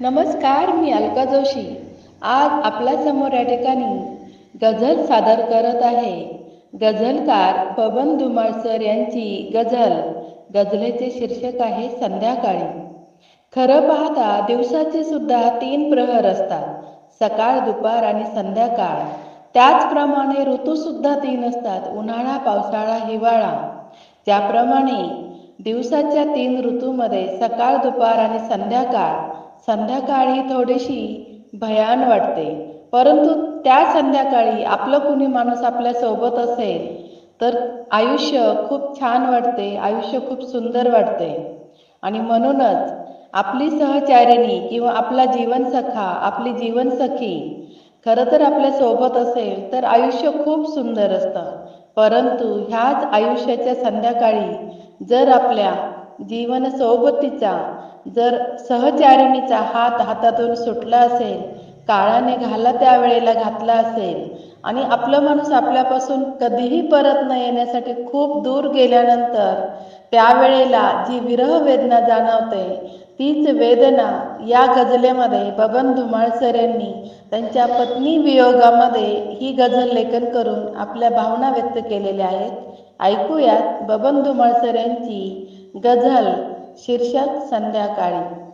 नमस्कार मी अलका जोशी. आज आपल्यासमोर या ठिकाणी गझल सादर करत आहे. गझलकार पवन धुमाळ सर यांची गझल. गझलेचे शीर्षक आहे संध्याकाळी. खरं पाहता दिवसाचे सुद्धा तीन प्रहर असतात. सकाळ दुपार आणि संध्याकाळ. त्याचप्रमाणे ऋतूसुद्धा तीन असतात. उन्हाळा पावसाळा हिवाळा. त्याप्रमाणे दिवसाच्या तीन ऋतूमध्ये सकाळ दुपार आणि संध्याकाळ संध्याकाळी थोडीशी भयान वाटते. परंतु त्या संध्याकाळी आपलं कुणी माणूस आपल्यासोबत असेल तर आयुष्य खूप छान वाटते आयुष्य खूप सुंदर वाटते. आणि म्हणूनच आपली सहचारिणी किंवा आपला जीवनसखा आपली जीवनसखी खरं तर आपल्यासोबत असेल तर आयुष्य खूप सुंदर असतं. परंतु ह्याच आयुष्याच्या संध्याकाळी जर आपल्या जीवन सोबतीचा जर सहचारिणीचा हात हातातून सुटला असेल काळाने घाला त्या वेळेला घातला असेल आणि आपलं माणूस आपल्यापासून कधीही परत न येण्यासाठी खूप दूर गेल्यानंतर त्यावेळेला जी विरह वेदना जाणवते तीच वेदना या गझलेमध्ये बबन धुमाळसर यांनी त्यांच्या पत्नी वियोगामध्ये ही गझल लेखन करून आपल्या भावना व्यक्त केलेल्या आहेत. ऐकूयात बबन धुमाळसर यांची गझल. शीर्षक संध्याकाळी.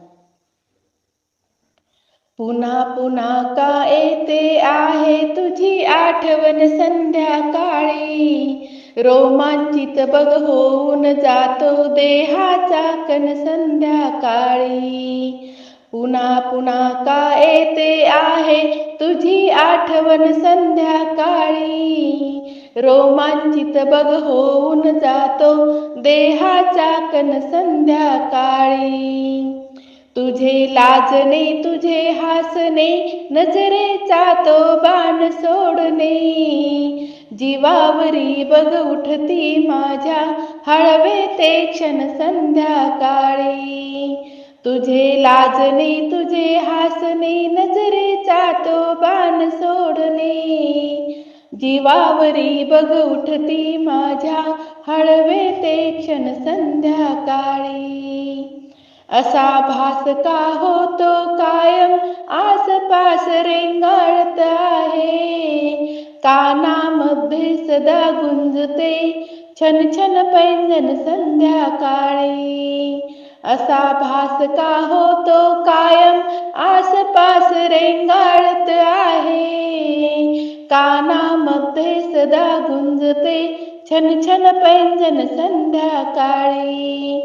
पुन्हा पुन्हा का येते आहे तुझी आठवण संध्याकाळी? रोमांचित बघ होऊन जातो देहाचा कण संध्याकाळी. पुन्हा पुन्हा का येते आहे तुझी आठवण संध्याकाळी? रोमांचित बघ होऊन जातो देहाचा कन संध्याकाळी. तुझे लाजने तुझे हासने नजरेचा तो बाण सोडणे. जीवावरी बघ उठती माझ्या हळवे ते क्षण संध्याकाळी. तुझे लाजने तुझे हासने नजरेचा तो बाण सोड जीवावरी बघ उठती माझ्या हळवे ते क्षण संध्याकाळी. असा भास का होतो कायम? आसपास रेंगाळत आहे. कानामध्ये सदा गुंजते? छन छन पैंजन संध्याकाळी. असा भास का होतो कायम? आसपास रेंगाळत आहे. कानामध्ये सदा गुंजते छन छन पैंजन संध्याकाळी.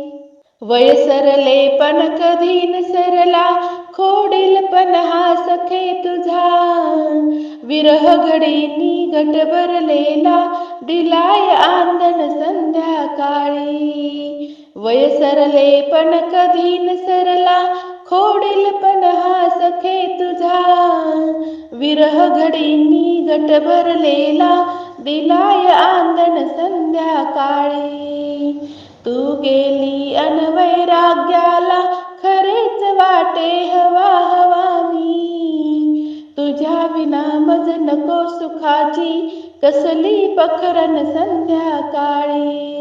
वय सरले पण कधी न सरला खोडील पण हा सखे तुझा. विरह घडी गट भरलेला दिलाय आंदन संध्याकाळी. वय सरले पण कधी न सरला खोडील पण हा सखे तुझा. विरह घडींनी गट भरलेला दिलाय आंदण संध्याकाळी. तू गेली अनवैराग्याला खरेच वाटे हवा हवा मी तुझ्या विना मज नको सुखाची कसली पखरन संध्याकाळी.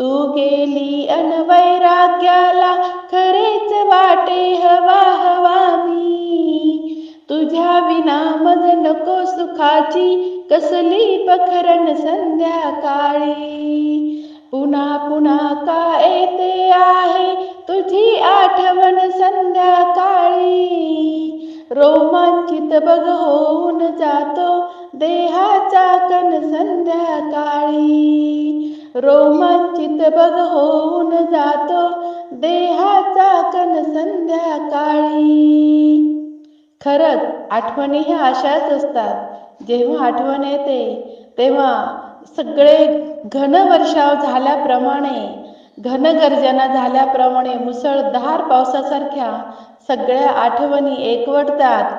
तू गेली अनवैराग्याला खरेच वाटे हवा हवा मी. तुझ्या विना मज नको सुखाची कसली पखरन संध्याकाळी. पुन्हा पुन्हा का येते आहे तुझी आठवण संध्याकाळी? रोमांचित बघ होऊन जातो देहाचा कण संध्या रोमांचित बघ होऊन जातो देहाचा कण संध्याकाळी. खरंच आठवणी ह्या अशाच असतात. जेव्हा आठवण येते तेव्हा सगळे घन वर्षाव झाल्याप्रमाणे घनगर्जना झाल्याप्रमाणे मुसळधार पावसासारख्या सगळ्या आठवणी एकवटतात.